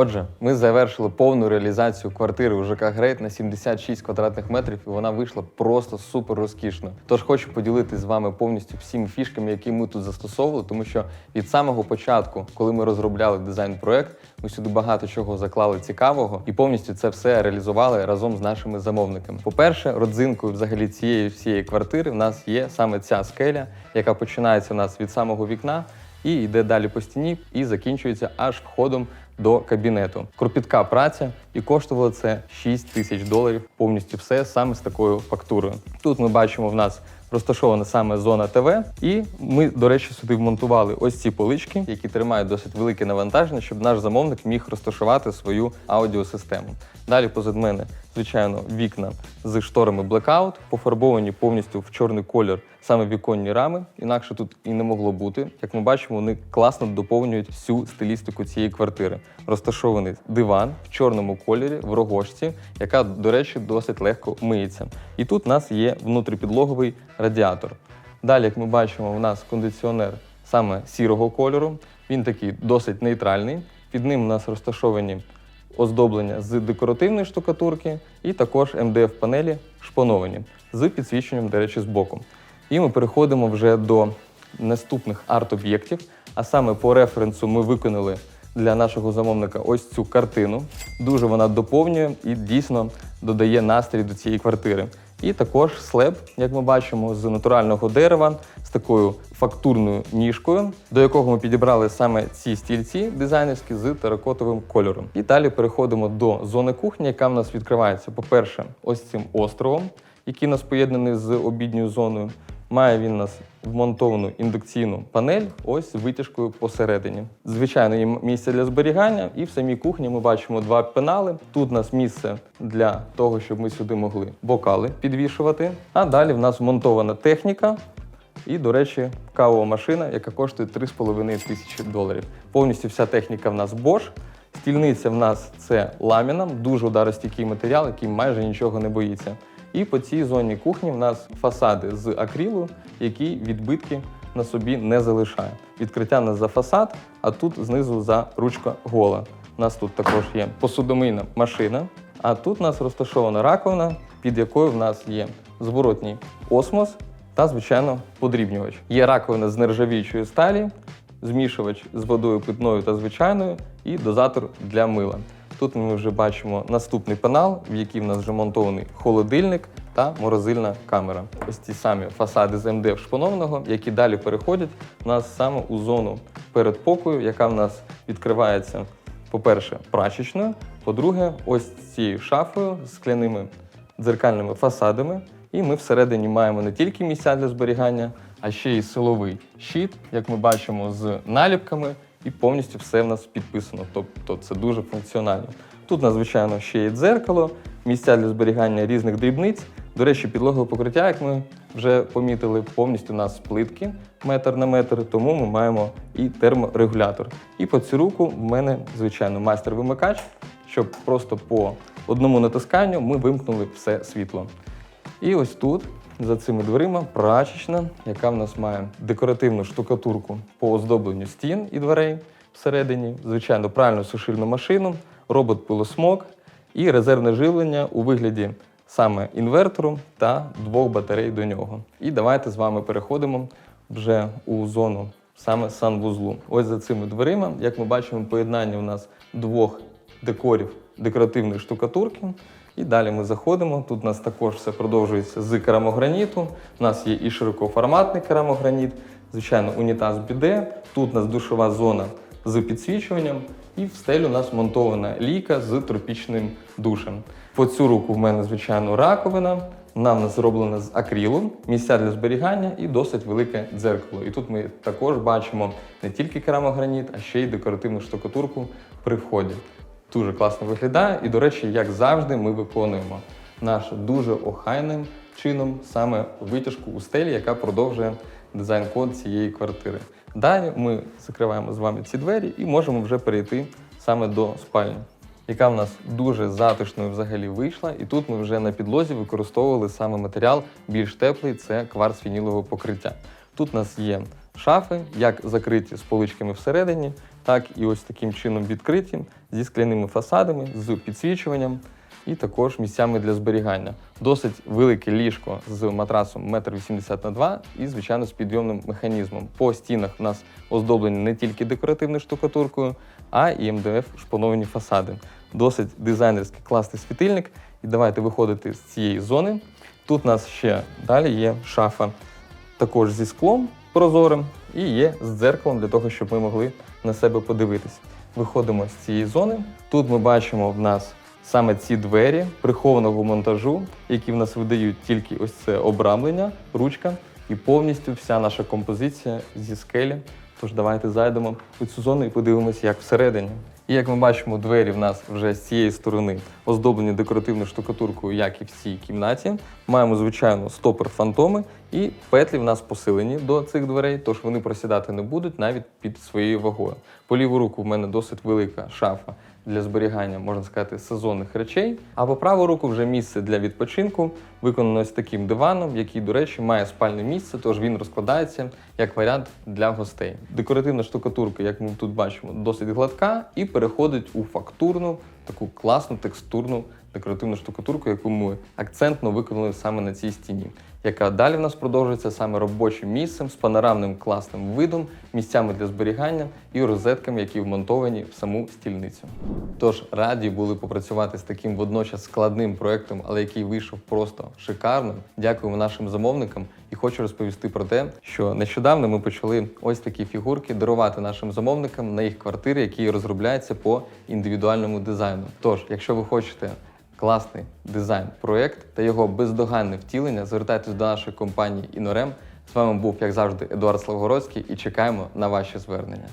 Отже, ми завершили повну реалізацію квартири у ЖК Грейт на 76 квадратних метрів, і вона вийшла просто супер розкішно. Тож хочу поділитися з вами повністю всіми фішками, які ми тут застосовували, тому що від самого початку, коли ми розробляли дизайн-проект, ми сюди багато чого заклали цікавого і повністю це все реалізували разом з нашими замовниками. По-перше, родзинкою взагалі цієї всієї квартири в нас є саме ця скеля, яка починається у нас від самого вікна і йде далі по стіні, і закінчується аж входом до кабінету. Кропітка праця, і коштувало це 6 тисяч доларів. Повністю все саме з такою фактурою. Тут ми бачимо в нас. Розташована саме зона ТВ, і ми, до речі, сюди вмонтували ось ці полички, які тримають досить велике навантаження, щоб наш замовник міг розташувати свою аудіосистему. Далі позад мене, звичайно, вікна з шторами Blackout, пофарбовані повністю в чорний колір саме віконні рами. Інакше тут і не могло бути. Як ми бачимо, вони класно доповнюють всю стилістику цієї квартири. Розташований диван в чорному кольорі, в рогожці, яка, до речі, досить легко миється. І тут у нас є внутріпідлоговий радіатор. Далі, як ми бачимо, у нас кондиціонер саме сірого кольору. Він такий досить нейтральний. Під ним у нас розташовані оздоблення з декоративної штукатурки і також МДФ-панелі шпановані з підсвіченням, до речі, з боку. І ми переходимо вже до наступних арт-об'єктів. А саме по референсу ми виконали для нашого замовника ось цю картину. Дуже вона доповнює і дійсно додає настрій до цієї квартири. І також слеб, як ми бачимо, з натурального дерева з такою фактурною ніжкою, до якого ми підібрали саме ці стільці дизайнерські з теракотовим кольором. І далі переходимо до зони кухні, яка в нас відкривається, по-перше, ось цим островом, який нас поєднаний з обідньою зоною. Має він нас вмонтовану індукційну панель, ось з витяжкою посередині. Звичайно, є місце для зберігання, і в самій кухні ми бачимо два пенали. Тут у нас місце для того, щоб ми сюди могли бокали підвішувати. А далі в нас вмонтована техніка. І, до речі, кавова машина, яка коштує 3,5 тисячі доларів. Повністю вся техніка в нас Bosch. Стільниця в нас це ламінам, дуже ударостійкий матеріал, який майже нічого не боїться. І по цій зоні кухні в нас фасади з акрилу, які відбитки на собі не залишає. Відкриття нас за фасад, а тут знизу за ручка гола. У нас тут також є посудомийна машина, а тут у нас розташована раковина, під якою в нас є зворотній осмос та, звичайно, подрібнювач. Є раковина з нержавіючої сталі, змішувач з водою питною та звичайною і дозатор для мила. Тут ми вже бачимо наступний панал, в який в нас вже монтований холодильник та морозильна камера. Ось ті самі фасади з МДФ шпанованого, які далі переходять у нас саме у зону передпокою, яка в нас відкривається, по-перше, прачечною, по-друге, ось цією шафою з скляними дзеркальними фасадами. І ми всередині маємо не тільки місця для зберігання, а ще й силовий щит, як ми бачимо, з наліпками, і повністю все в нас підписано. Тобто це дуже функціонально. Тут, надзвичайно, ще є дзеркало, місця для зберігання різних дрібниць. До речі, підлогове покриття, як ми вже помітили, повністю у нас плитки метр на метр, тому ми маємо і терморегулятор. І по цю руку в мене, звичайно, майстер-вимикач, щоб просто по одному натисканню ми вимкнули все світло. І ось тут, за цими дверима, прачечна, яка в нас має декоративну штукатурку по оздобленню стін і дверей всередині, звичайно, пральну сушильну машину, робот-пилосмок і резервне живлення у вигляді саме інвертору та двох батарей до нього. І давайте з вами переходимо вже у зону саме санвузлу. Ось за цими дверима, як ми бачимо, поєднання у нас двох декорів декоративної штукатурки. І далі ми заходимо. Тут у нас також все продовжується з керамограніту. У нас є і широкоформатний керамограніт, звичайно, унітаз біде. Тут у нас душова зона з підсвічуванням, і в стелю у нас монтована лійка з тропічним душем. По цю руку в мене, звичайно, раковина. Вона в нас зроблена з акрилу, місця для зберігання і досить велике дзеркало. І тут ми також бачимо не тільки керамограніт, а ще й декоративну штукатурку при вході. Дуже класно виглядає, і, до речі, як завжди, ми виконуємо наш дуже охайним чином саме витяжку у стелі, яка продовжує дизайн-код цієї квартири. Далі ми закриваємо з вами ці двері і можемо вже перейти саме до спальні, яка в нас дуже затишною взагалі вийшла. І тут ми вже на підлозі використовували саме матеріал більш теплий це кварц вінілового покриття. Тут у нас є шафи, як закриті з поличками всередині, так і ось таким чином відкриті, зі скляними фасадами, з підсвічуванням і також місцями для зберігання. Досить велике ліжко з матрасом 1,80 на 2 і, звичайно, з підйомним механізмом. По стінах у нас оздоблені не тільки декоративною штукатуркою, а і МДФ шпоновані фасади. Досить дизайнерський класний світильник. І давайте виходити з цієї зони. Тут у нас ще далі є шафа, також зі склом прозорим, і є з дзеркалом для того, щоб ми могли на себе подивитись. Виходимо з цієї зони. Тут ми бачимо в нас саме ці двері прихованого монтажу, які в нас видають тільки ось це обрамлення, ручка і повністю вся наша композиція зі скелі. Тож давайте зайдемо у цю зону і подивимося, як всередині. І як ми бачимо, двері в нас вже з цієї сторони оздоблені декоративною штукатуркою, як і в цій кімнаті. Маємо, звичайно, стопер фантоми, і петлі в нас посилені до цих дверей, тож вони просідати не будуть навіть під своєю вагою. По ліву руку в мене досить велика шафа для зберігання, можна сказати, сезонних речей. А по праву руку вже місце для відпочинку, виконано ось таким диваном, який, до речі, має спальне місце, тож він розкладається як варіант для гостей. Декоративна штукатурка, як ми тут бачимо, досить гладка і переходить у фактурну, таку класну текстурну декоративну штукатурку, яку ми акцентно виконали саме на цій стіні, яка далі в нас продовжується саме робочим місцем з панорамним класним видом, місцями для зберігання і розетками, які вмонтовані в саму стільницю. Тож раді були попрацювати з таким водночас складним проектом, але який вийшов просто шикарним. Дякуємо нашим замовникам і хочу розповісти про те, що нещодавно ми почали ось такі фігурки дарувати нашим замовникам на їх квартири, які розробляються по індивідуальному дизайну. Тож, якщо ви хочете класний дизайн проект та його бездоганне втілення, звертайтесь до нашої компанії Інорем. З вами був, як завжди, Едуард Славгородський і чекаємо на ваші звернення.